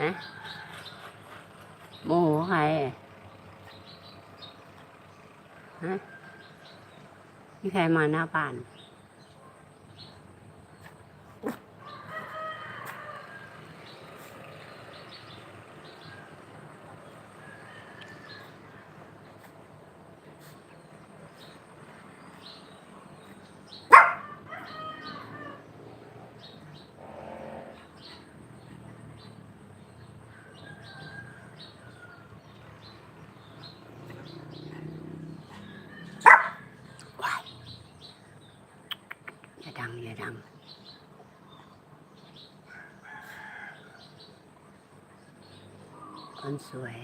ฮะโมโหใครฮะมีใครมาหน้าบ้าน อย่าดังอย่าดัง คนสวย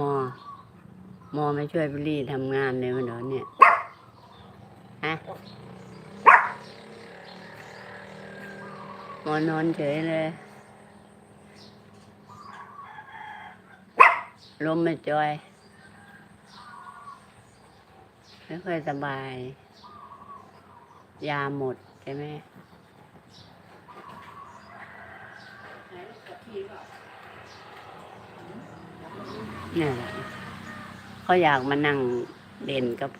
มึงเป็นคนสวยมอ มอไม่ช่วยพี่ลี่ทำงานเลยมันเหรอเนี่ยฮะมอนอนเฉยเลยลมไม่จอย ไม่ค่อยสบาย ยาหมดใช่ไหม นี่ยแหละเขาอยากมานั่งเด่นกับ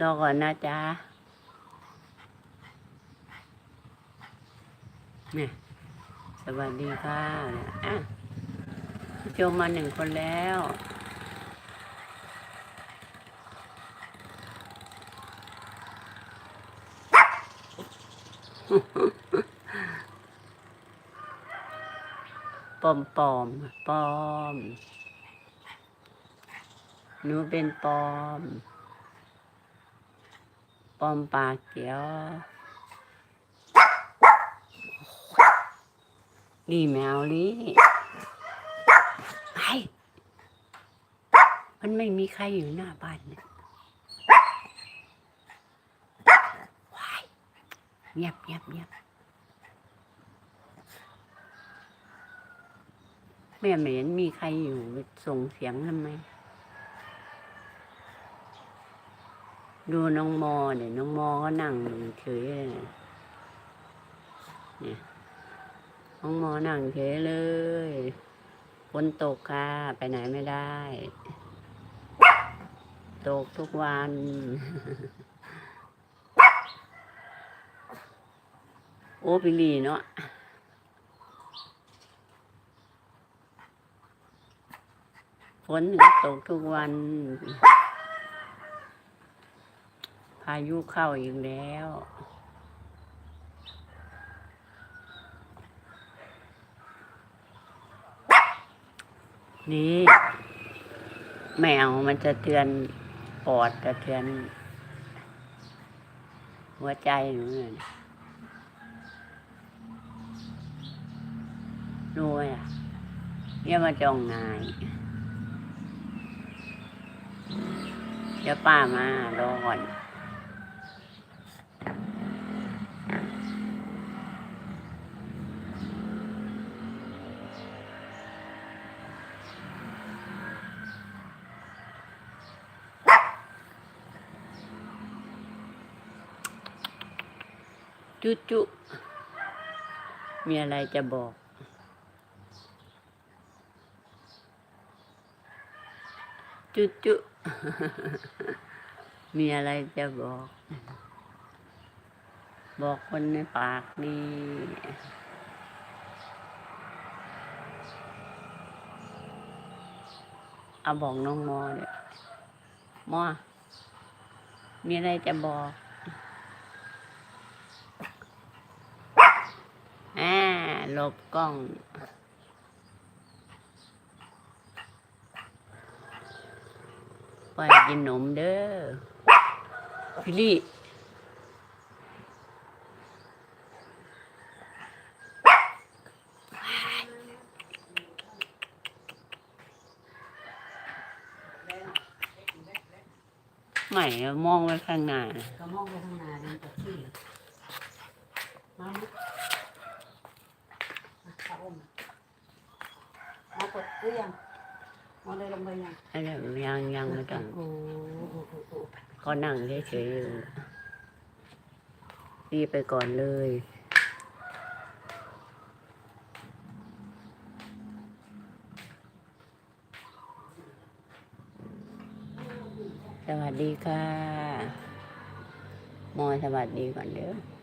รอก่อนนะจ๊ะเนี่ยสวัสดีค่ะอะโจมมาหนึ่งคนแล้ว ปอมปอมปอม หนูเป็นปอม ปอมปากเขียวนี่แมวนี่ไอมันไม่มีใครอยู่หน้าบ้านเนี่ยว้าย เงียบเงียบเงียบแม่ไม่เห็นมีใครอยู่ส่งเสียงทำไม ดูน้องมอเนี่ยน้องมอก็นั่งเฉยเลยเนี่ยน้องมอนั่งเฉยเลยฝนตกค่ะ ไปไหนไม่ได้ ตกทุกวัน โอ้ปิลีเนาะฝนตกทุกวัน พายุเข้าอีกแล้ว นี่ แมวมันจะเตือนปอดจะเตือน หัวใจหนูเนี่ย ดูอะเนี่ยมาจองนายเดี๋ยวป้ามารอก่อนจุ๊จุมีอะไรจะบอก จุจุมีอะไรจะบอก บอกคนในปากนี่เอาบอกน้องมอเดี๋ยมอ มีอะไรจะบอกอ่าลบกล้อง ปล่กินนมเด้อพี่ลี่ใหม่มองไว้ข้างหน้าก็มองไปข้างหน้านี่จะขี้มาลุกมาอุ้กดเกลี้ยง มองได้ลงไปยังอันนี้ยังยังไม่ต้องโอ้โหโอ้โหก็นั่งเฉยๆอยู่รีบไปก่อนเลยสวัสดีค่ะ มอสวัสดีก่อนเด้อ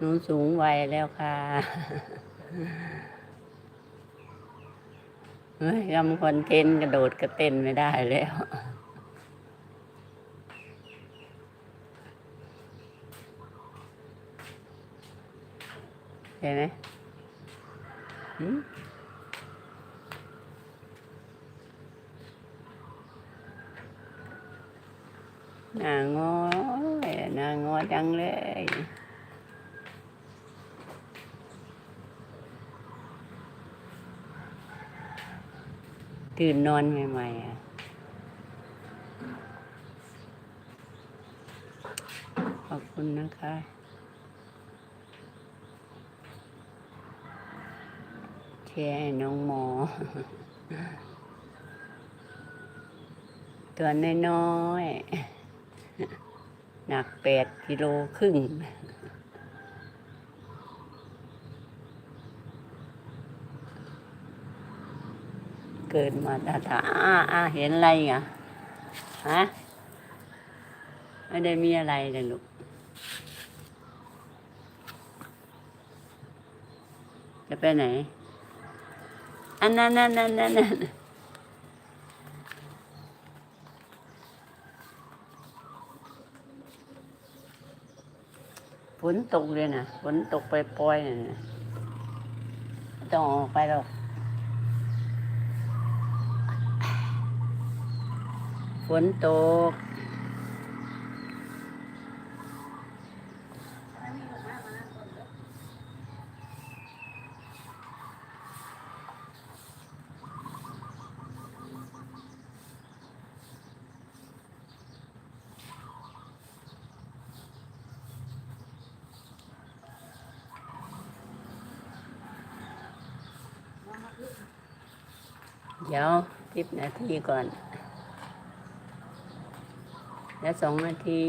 หนูสูงวัยแล้วค่ะเฮ้ยทำคอนเทนต์กระโดดกระเต้นไม่ได้แล้ว เห็นไหมหืมหนางอหน้างอจังเลย ตื่นนอนใหม่ๆอะขอบคุณนะคะแชร์น้องหมอ ตัวน้อยๆหนักแปดกิโลครึ่ง เกิดมาตาตาอ้าอ้าเห็นอะไรอะฮะไม่ได้มีอะไรเลยลูกจะไปไหน อันนั้นนั่นนั่นนั่นนั่นฝนตกเลยนะฝนตกไปปล่อยๆนะไม่ต้องออกไปหรอก ฝนตก เดี๋ยวสิบนาทีก่อน แล้วสองนาที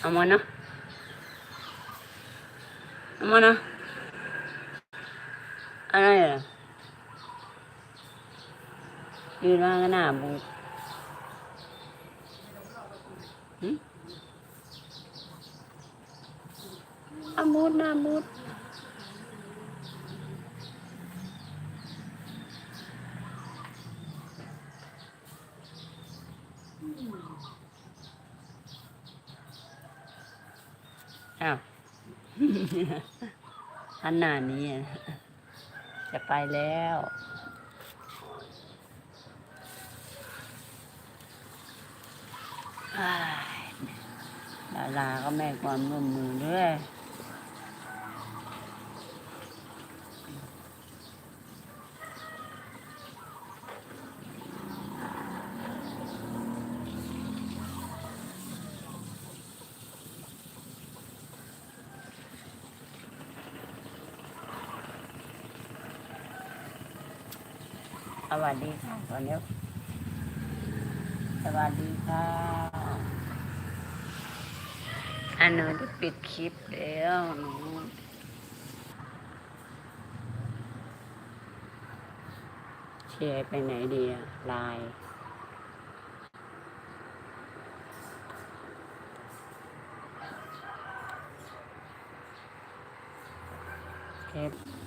เอามานะเอามานะอะไรอะยืนว่าก็หน้าบูดหึอาบูดหน้าบูด อ้าว ขนาดนี้ จะไปแล้วอ้ายดาราก็แม่ความร่วมมือด้วย สวัสดีค่ะก่อนนี้สวัสดีค่ะอันนูจะปิดคลิปแล้วหนูแชร์ไปไหนดีอะไลน์แชร์